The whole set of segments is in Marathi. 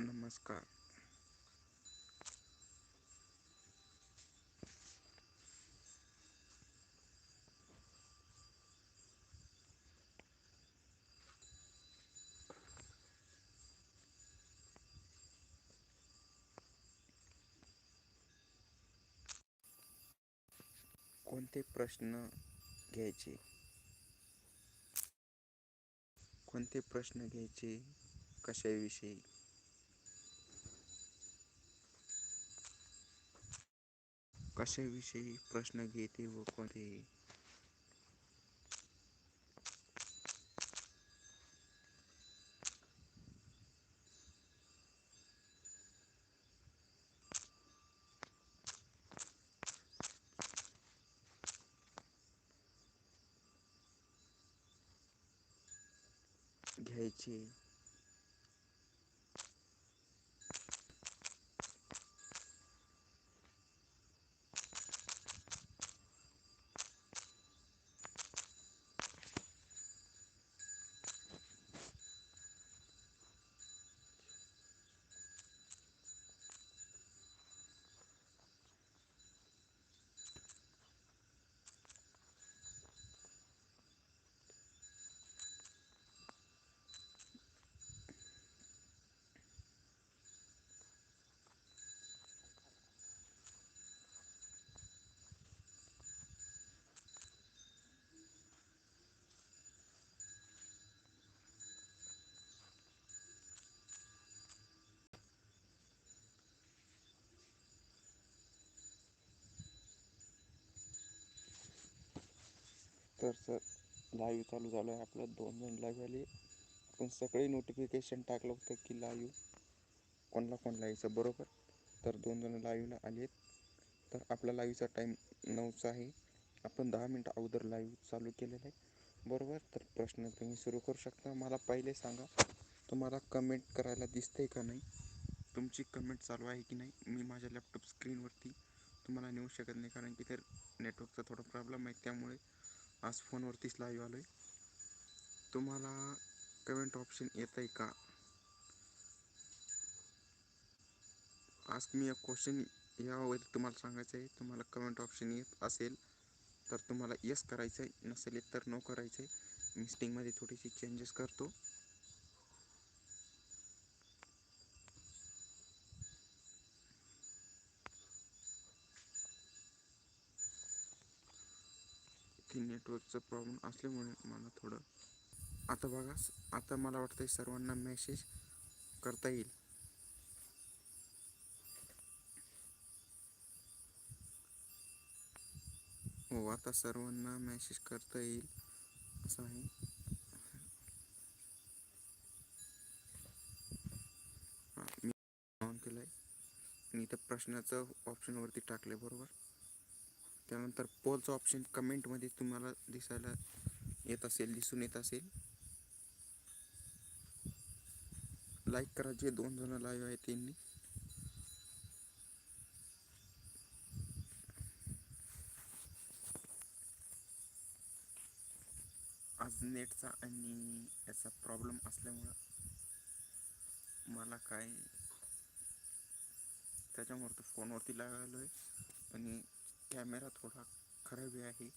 नमस्कार. कोणते प्रश्न घ्यायचे? कोणते प्रश्न घ्यायचे? कशाविषयी? कशाविषयी प्रश्न घेते व कोणते? घ्यायचे. तर सर लाईव्ह चालू झालं आहे आपलं दोन जण लाईव्ह आले आपण सगळे नोटिफिकेशन टाकलं होतं की लाईव्ह कोणला कोणला यायचं बरोबर? तर दोन जण लाईव्हला आले तर आपला लाईव्हचा टाईम नऊचा आहे. आपण दहा मिनटं अगोदर लाईव्ह चालू केलेलं आहे. बरोबर? तर प्रश्न तुम्ही सुरू करू शकता. मला पहिले सांगा तुम्हाला कमेंट करायला दिसतंय का नाही? तुमची कमेंट चालू आहे की नाही? मी माझ्या लॅपटॉप स्क्रीनवरती तुम्हाला नेऊ शकत नाही कारण की तर नेटवर्कचा थोडा प्रॉब्लेम आहे. त्यामुळे आज फोनवरतीच लाईव्ह आलो आहे तुम्हाला कमेंट ऑप्शन येत आहे का? आज मी एक क्वेश्चन यावर तुम्हाला सांगायचं आहे तुम्हाला कमेंट ऑप्शन येत असेल तर तुम्हाला यस करायचं आहे नसेल तर नो करायचं आहे मिस्टिंगमध्ये थोडीशी चेंजेस करतो. नेटवर्कचा प्रॉब्लेम असल्यामुळे मला थोडं आता बघा आता मला वाटतं सर्वांना मेसेज करता येईल. हो आता सर्वांना मेसेज करता येईल असं आहे. मी ऑन केलं आहे आणि त्या प्रश्नाचं ऑप्शनवरती टाकलं आहे बरोबर? त्यानंतर पोलचं ऑप्शन कमेंटमध्ये तुम्हाला दिसायला येत असेल दिसून येत असेल. लाईक करा जे दोन जण लाईव्ह आहेत त्यांनी आज नेटचा आणि याचा प्रॉब्लेम असल्यामुळं मला काय त्याच्यामुळे तो फोनवरती लागायलो आहे आणि कॅमेरा थोडा खराब आहे.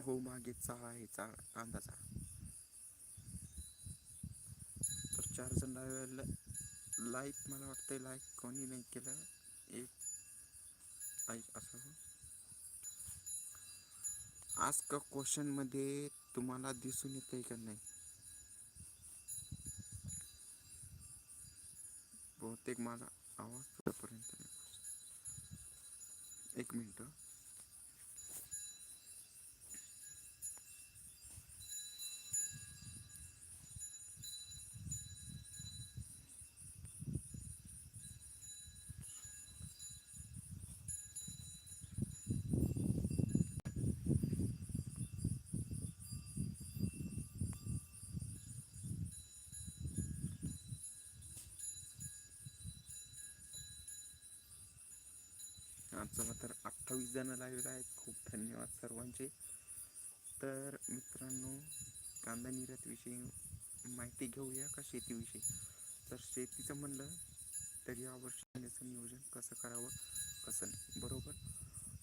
हो मागे चाळ आहे चाळ कांदाचा. तर चार जण लाईक मला वाटतं लाईक कोणी नाही केलं. एक लाईक असं. आज का क्वेश्चनमध्ये तुम्हाला दिसून येतंय का नाही? बहुतेक माझा आवाज तुझ्यापर्यंत एक मिनटं. आमचं चला तर अठ्ठावीस जण लाईव्ह आहेत. खूप धन्यवाद सर्वांचे. तर मित्रांनो कांदा निर्यातविषयी माहिती घेऊया का शेतीविषयी? तर शेतीचं म्हणलं तर यावर्षी नियोजन कसं करावं कसं नाही? बरोबर?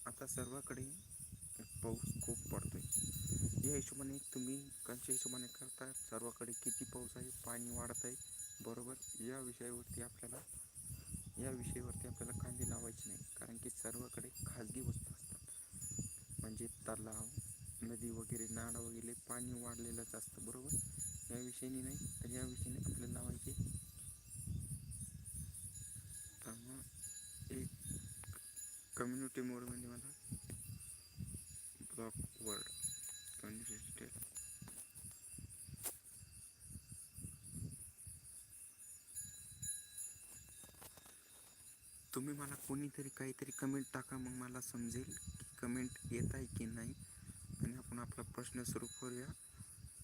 आता सर्वाकडे पाऊस खूप पडतो आहे या हिशोबाने तुम्ही कंच्या हिशोबाने करता? सर्वाकडे किती पाऊस आहे? पाणी वाढत आहे बरोबर? या विषयावरती आपल्याला या विषयावरती आपल्याला कांदे लावायचे नाही. कारण की सर्वकडे खाजगी वस्तू असतात. म्हणजे तलाव नदी वगैरे नाडा वगैरे पाणी वाढलेलंच असतं बरोबर? या विषयाने नाही तर या विषयाने आपल्याला लावायचे तर मग एक कम्युनिटी मोडमध्ये मला कोणीतरी काहीतरी कमेंट टाका मग मला समजेल की कमेंट येत आहे की नाही. आणि आपण आपला प्रश्न सुरू करूया.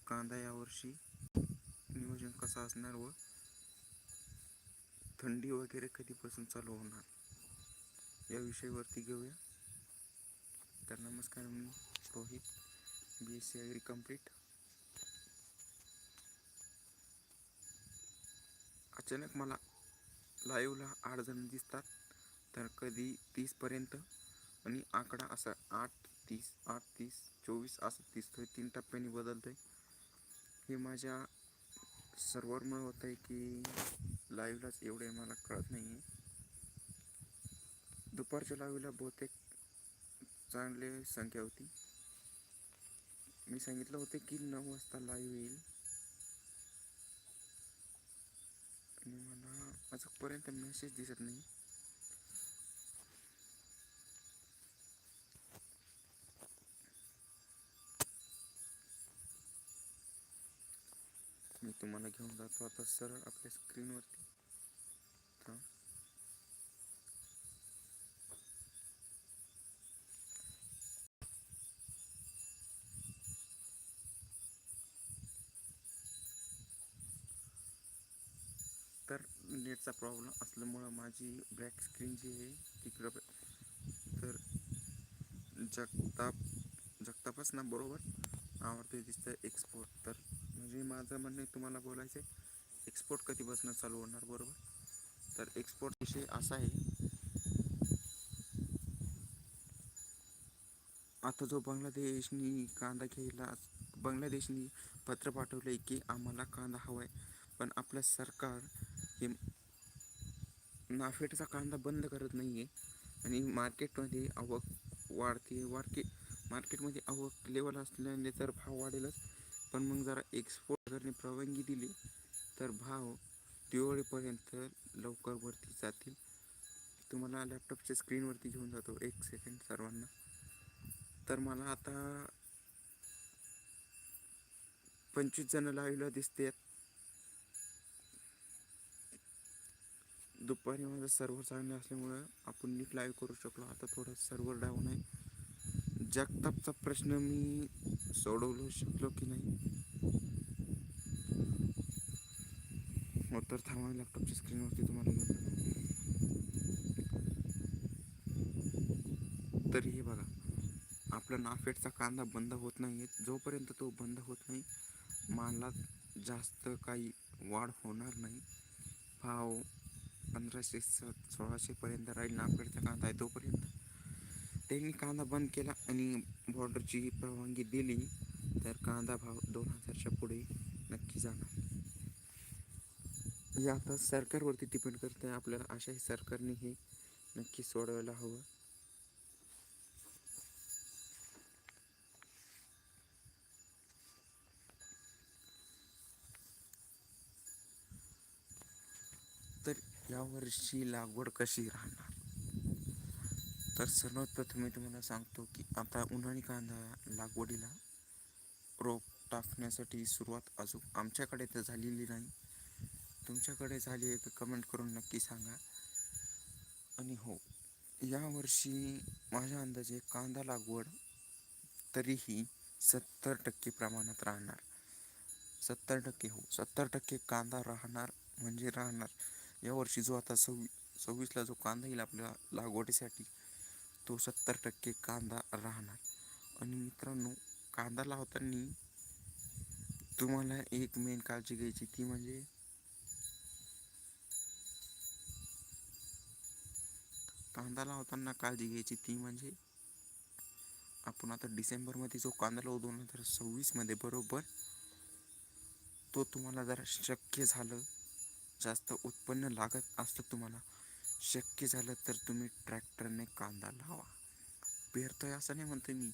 कांदा यावर्षी नियोजन कसं असणार व थंडी वगैरे कधीपासून चालू होणार? या विषयावरती घेऊया. तर नमस्कार मी Rohit B S C agri complete अचानक मला लाईव्हला आठ जण दिसतात. तर कधी तीसपर्यंत आणि आकडा असा आठ तीस आठ तीस चोवीस असं दिसतोय तीन टप्प्यांनी आहे हे माझ्या सर्वरमुळे होत आहे की लाईव्हलाच एवढे मला कळत नाही आहे दुपारच्या लाईव्हला बहुतेक चांगले संख्या होती. मी सांगितलं होतं की नऊ वाजता लाईव्ह येईल. आणि मला अजूनपर्यंत मेसेज दिसत नाही. तुम्हाला घेऊन जातो. आता सरळ आपल्या स्क्रीनवरती तर नेटचा प्रॉब्लेम असल्यामुळं माझी ब्लॅक स्क्रीन जी आहे तिकडं तर जगताप जगतापच ना बरोबर? आवडते दिसतं एक्सपोर्ट तर म्हणजे माझं म्हणणं तुम्हाला बोलायचं आहे एक्सपोर्ट कधीपासून चालू होणार बरोबर? तर एक्सपोर्ट विषय असा आहे आता जो बांगलादेशनी कांदा घ्यायला बांगलादेशनी पत्र पाठवलं आहे की आम्हाला कांदा हवा आहे पण आपलं सरकार हे नाफेडचा कांदा बंद करत नाही आहे आणि मार्केटमध्ये आवक वाढते वाढते मार्केटमध्ये आवक लेवल असल्याने तर भाव वाढेलच. पण मग जरा एक्सपोर्ट करणे परवानगी दिली तर भाव दिवाळीपर्यंत लवकर वरती जातील. तुम्हाला लॅपटॉपच्या स्क्रीनवरती घेऊन जातो एक सेकंड सर्वांना. तर मला आता पंचवीस जण लाईव्हला दिसते दुपारी माझं सर्व्हर चांगला असल्यामुळं आपण नीट लाईव्ह करू शकलो. आता थोडं सर्व्हर डाऊन आहे. जगतापचा प्रश्न मी सोडवलो शकलो की नाही? हो तर थांबा लॅपटॉपच्या स्क्रीनवरती तुम्हाला तरी हे बघा आपला नाफेडचा कांदा बंद होत नाही आहे जोपर्यंत तो बंद होत नाही मालात जास्त काही वाढ होणार नाही. भाव पंधराशे सात सोळाशेपर्यंत राहील नाफेडचा कांदा आहे तोपर्यंत. त्यांनी कांदा बंद केला आणि बॉर्डरची परवानगी दिली तर कांदा भाव दोन हजारच्या पुढे नक्की जाणार. हे आता सरकारवरती डिपेंड करतं आहे आपल्याला अशाही सरकारने हे नक्की सोडवायला हवं. तर यावर्षी लागवड कशी राहणार? तर सर्वात प्रथम मी तुम्हाला सांगतो की आता उन्हाळी कांदा लागवडीला रोप टाकण्यासाठी सुरुवात अजून आमच्याकडे तर झालेली नाही. तुमच्याकडे झाली आहे कमेंट करून नक्की सांगा. आणि हो यावर्षी माझ्या अंदाजे कांदा लागवड तरीही सत्तर टक्के प्रमाणात राहणार. सत्तर टक्के हो सत्तर टक्के कांदा राहणार म्हणजे राहणार. यावर्षी जो आता सव्वी सव्वीसला जो कांदा येईल आपल्या लागवडीसाठी तो सत्तर टक्के कांदा राहणार. आणि मित्रांनो कांदा लावताना तुम्हाला एक मेन काळजी घ्यायची ती म्हणजे कांदा लावताना काळजी घ्यायची ती म्हणजे आपण आता डिसेंबरमध्ये जो कांदा लावू दोन हजार सव्वीसमध्ये बरोबर? तो तुम्हाला जरा शक्य झालं जास्त उत्पन्न लागत असतं तुम्हाला. शक्य झालं तर तुम्ही ट्रॅक्टरने कांदा लावा. पेरतोय असं नाही म्हणतो मी.